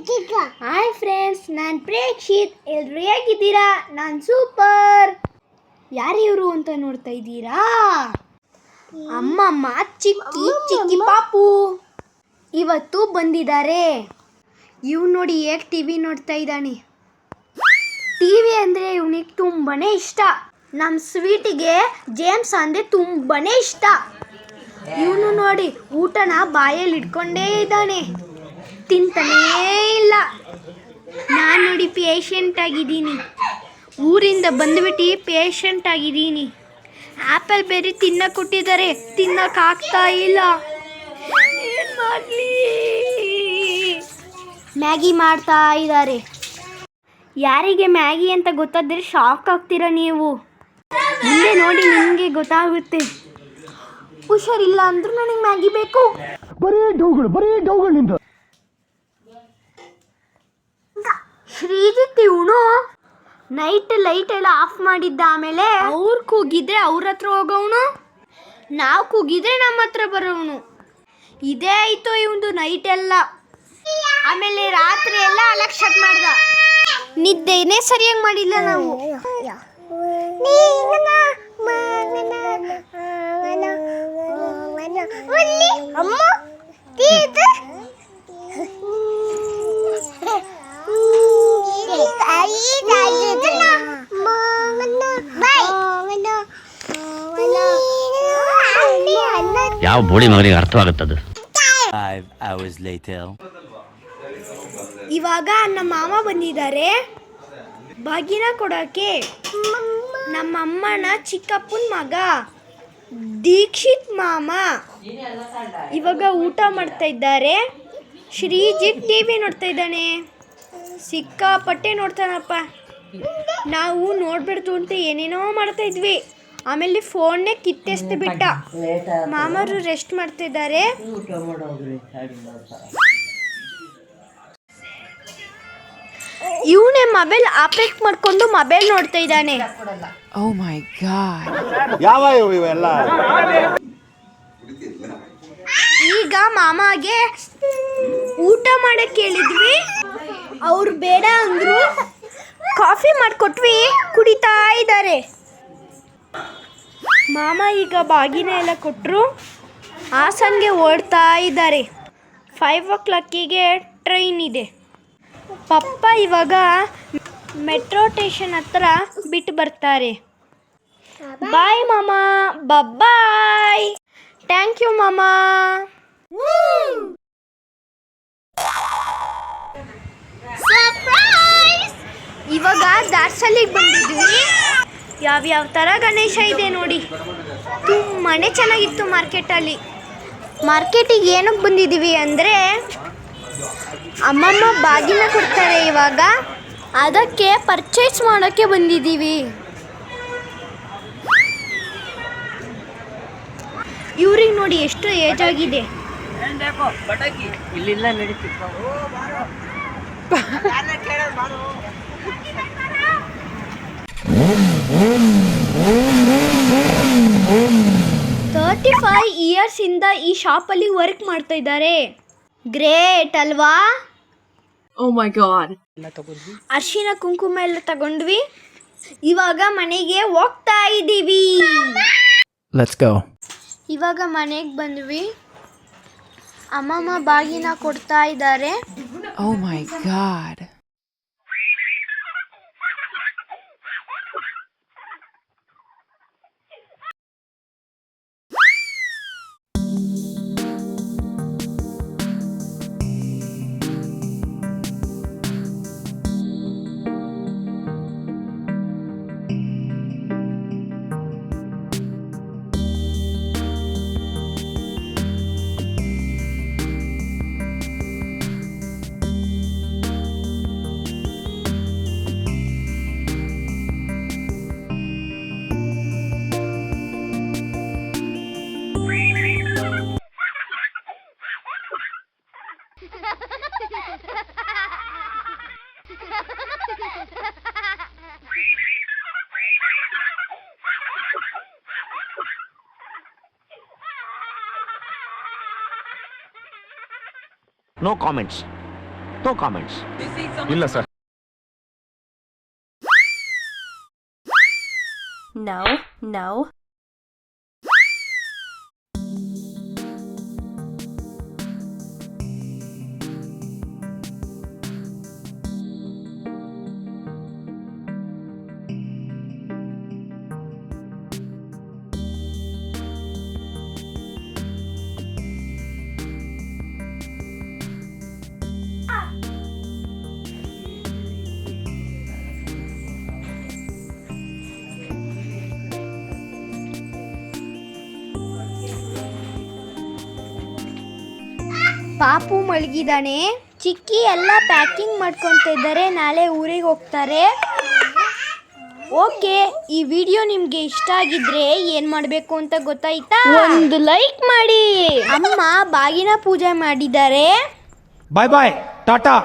Hi friends ನಾನು ಪ್ರೇಕ್ಷಿತ್. ಎಲ್ರು ಹೇಗಿದ್ದೀರಾ? ನಾನು ಸೂಪರ್ ಯಾರಿವರು ಅಂತ ನೋಡ್ತಾ ಇದ್ದೀರಾ? ಅಮ್ಮಮ್ಮ ಚಿಕ್ಕಿ ಚಿಕ್ಕಿ ಪಾಪು. ಇವತ್ತು ಬಂದಿದ್ದಾರೆ. ಇವ್ ನೋಡಿ ಹೇಗೆ ಟಿ ವಿ ನೋಡ್ತಾ ಇದ್ದಾನೆ. ಟಿ ವಿ ಅಂದರೆ ಇವನಿಗೆ ತುಂಬಾ ಇಷ್ಟ. ನಮ್ಮ ಸ್ವೀಟಿಗೆ ಜೇಮ್ಸ್ ಅಂದರೆ ತುಂಬಾ ಇಷ್ಟ. ಇವನು ನೋಡಿ ಊಟನ ಬಾಯಲ್ಲಿ ಇಟ್ಕೊಂಡೇ ಇದ್ದಾನೆ. ತಿಂತಾನೇ ಇಲ್ಲ. ನಾನು ನೋಡಿ ಪೇಷಂಟ್ ಆಗಿದ್ದೀನಿ. ಊರಿಂದ ಬಂದ್ಬಿಟ್ಟು ಪೇಷಂಟ್ ಆಗಿದ್ದೀನಿ. ಆ್ಯಪಲ್ ಬೇರೆ ತಿನ್ನಕ್ಕೆ ಕೊಟ್ಟಿದ್ದಾರೆ. ತಿನ್ನೋಕ್ಕಾಗ್ತಾ ಇಲ್ಲ. ಮ್ಯಾಗಿ ಮಾಡ್ತಾ ಇದ್ದಾರೆ. ಯಾರಿಗೆ ಮ್ಯಾಗಿ ಅಂತ ಗೊತ್ತಾದ್ರೆ ಶಾಕ್ ಆಗ್ತೀರ ನೀವು? ಮುಂದೆ ನೋಡಿ ನಿಮಗೆ ಗೊತ್ತಾಗುತ್ತೆ. ಹುಷಾರಿಲ್ಲ ಅಂದ್ರೂ ನನಗೆ ಮ್ಯಾಗಿ ಬೇಕು. ಬರೀ ಡೌಗಳು ಬರೀ ಡೌಗಳು ನಿಂದು ಶ್ರೀಜಿತ್ ಇವನು ನೈಟ್ ಲೈಟ್ ಎಲ್ಲ ಆಫ್ ಮಾಡಿದ್ದ ಆಮೇಲೆ ಅವ್ರು ಕೂಗಿದ್ರೆ ಅವ್ರ ಹತ್ರ ಹೋಗೋವನು? ನಾವು ಕೂಗಿದ್ರೆ ನಮ್ಮ ಹತ್ರ ಬರೋವನು. ಇದೇ ಆಯ್ತು ಇವಂದು ನೈಟ್ ಎಲ್ಲ. ಆಮೇಲೆ ರಾತ್ರಿ ಎಲ್ಲ ಅಲಕ್ಷ ಮಾಡ್ದ. ನಿದ್ದೆನೇ ಸರಿಯಾಗಿ ಮಾಡಿಲ್ಲ ನಾವು. ಯಾವ ಬೋಳಿ ಮಗನಿಗೆ ಅರ್ಥವಾಗುತ್ತದು. ಇವಾಗ ನಮ್ಮ ಮಾಮ ಬಂದಿದ್ದಾರೆ. ಬಾಗಿನ ಕೊಡೋಕೆ ನಮ್ಮ ಅಮ್ಮನ ಚಿಕ್ಕಪ್ಪನ ಮಗ. ದೀಕ್ಷಿತ್ ಮಾಮ. ಇವಾಗ ಊಟ ಮಾಡ್ತಾ ಇದ್ದಾರೆ. ಶ್ರೀಜಿತ್ ಟಿ ವಿ ನೋಡ್ತಾ ಇದ್ದಾನೆ. ಸಿಕ್ಕಾಪಟ್ಟೆ ನೋಡ್ತಾನಪ್ಪ. ನಾವು ನೋಡ್ಬಿಡ್ತು ಅಂತ ಏನೇನೋ ಮಾಡ್ತಾ ಇದ್ವಿ. ಆಮೇಲೆ ಫೋನ್ನೇ ಕಿತ್ತೆಸ್ದು ಬಿಟ್ಟ. ಮಾಮರು ರೆಸ್ಟ್ ಮಾಡ್ತಾ. ಇದ್ದಾರೆ ಇವನೇ ಮೊಬೈಲ್ ಆಪರೇಟ್ ಮಾಡ್ಕೊಂಡು ಮೊಬೈಲ್ ನೋಡ್ತಾ ಇದ್ದಾನೆ. Oh my god. ಯಾವ ಇವು ಇವೆಲ್ಲ? ಈಗ ಮಾಮಾಗೆ ಊಟ ಮಾಡಕ್ ಕೇಳಿದ್ವಿ ಅವ್ರು ಬೇಡ ಅಂದ್ರು. ಕಾಫಿ ಮಾಡಿಕೊಟ್ವಿ ಕುಡಿತಾ ಇದ್ದಾರೆ. ಮಾಮ ಈಗ ಬಾಗಿನ ಎಲ್ಲ ಕೊಟ್ಟರು ಹಾಸನ್ಗೆ ಓಡ್ತಾ ಇದ್ದಾರೆ. ಫೈವ್ ಓ ಕ್ಲಾಕಿಗೆ ಟ್ರೈನ್ ಇದೆ. ಪಪ್ಪ ಇವಾಗ ಮೆಟ್ರೋ ಸ್ಟೇಷನ್ ಹತ್ರ ಬಿಟ್ಟು ಬರ್ತಾರೆ. ಬಾಯ್ ಮಾಮ ಬಾಯ್ ಥ್ಯಾಂಕ್ ಯು ಮಾಮ. ಇವಾಗ ದಾರ್ಸಲಿಗೆ ಬಂದಿದ್ವಿ. ಯಾವ್ಯಾವ ಥರ ಗಣೇಶ ಇದೆ ನೋಡಿ. ತುಂಬಾ ಚೆನ್ನಾಗಿತ್ತು ಮಾರ್ಕೆಟಲ್ಲಿ ಮಾರ್ಕೆಟಿಗೆ ಏನಕ್ಕೆ ಬಂದಿದ್ದೀವಿ ಅಂದರೆ ಅಮ್ಮಮ್ಮ ಬಾಗಿನ ಕೊಡ್ತಾರೆ ಇವಾಗ. ಅದಕ್ಕೆ ಪರ್ಚೇಸ್ ಮಾಡೋಕ್ಕೆ ಬಂದಿದ್ದೀವಿ ಇವ್ರಿಗೆ ನೋಡಿ ಎಷ್ಟು ಏಜ್ ಆಗಿದೆ. ತರ್ಟಿ ಫೈವ್ ಇಯರ್ಸ್ ಇಂದ ಈ ಶಾಪಲ್ಲಿ ವರ್ಕ್ ಮಾಡ್ತಾ ಇದ್ದಾರೆ. ಗ್ರೇಟ್ ಅಲ್ವಾ? ಓ ಮೈ ಗಾಡ್ ಅರ್ಶಿನ ಕುಂಕುಮ ಎಲ್ಲ ತಗೊಂಡ್ವಿ. ಇವಾಗ ಮನೆಗೆ ಹೋಗ್ತಾ ಇದ್ದೀವಿ. ಲೆಟ್ಸ್ ಗೋ ಇವಾಗ ಮನೆಗೆ ಬಂದ್ವಿ. ಅಮ್ಮಮ್ಮ ಬಾಗಿನ ಕೊಡ್ತಾ ಇದ್ದಾರೆ. ಓ ಮೈ god. No comments. No comments. Illa, sir. No, no. ಪಾಪು ಮಲಗಿದಾನೆ. ಚಿಕ್ಕಿ ಎಲ್ಲ ಪ್ಯಾಕಿಂಗ್ ಮಾಡ್ಕೊತ ಇದ್ದಾರೆ. ನಾಳೆ ಊರಿಗೆ ಹೋಗ್ತಾರೆ. ಓಕೆ ಈ ವಿಡಿಯೋ ನಿಮ್ಗೆ ಇಷ್ಟ ಆಗಿದ್ರೆ ಏನ್ ಮಾಡ್ಬೇಕು ಅಂತ ಗೊತ್ತಾಯ್ತಾ? ಒಂದು ಲೈಕ್ ಮಾಡಿ. ಅಮ್ಮ ಬಾಗಿನ ಪೂಜೆ ಮಾಡಿದ್ದಾರೆ. ಬಾಯ್ ಬಾಯ್ Tata.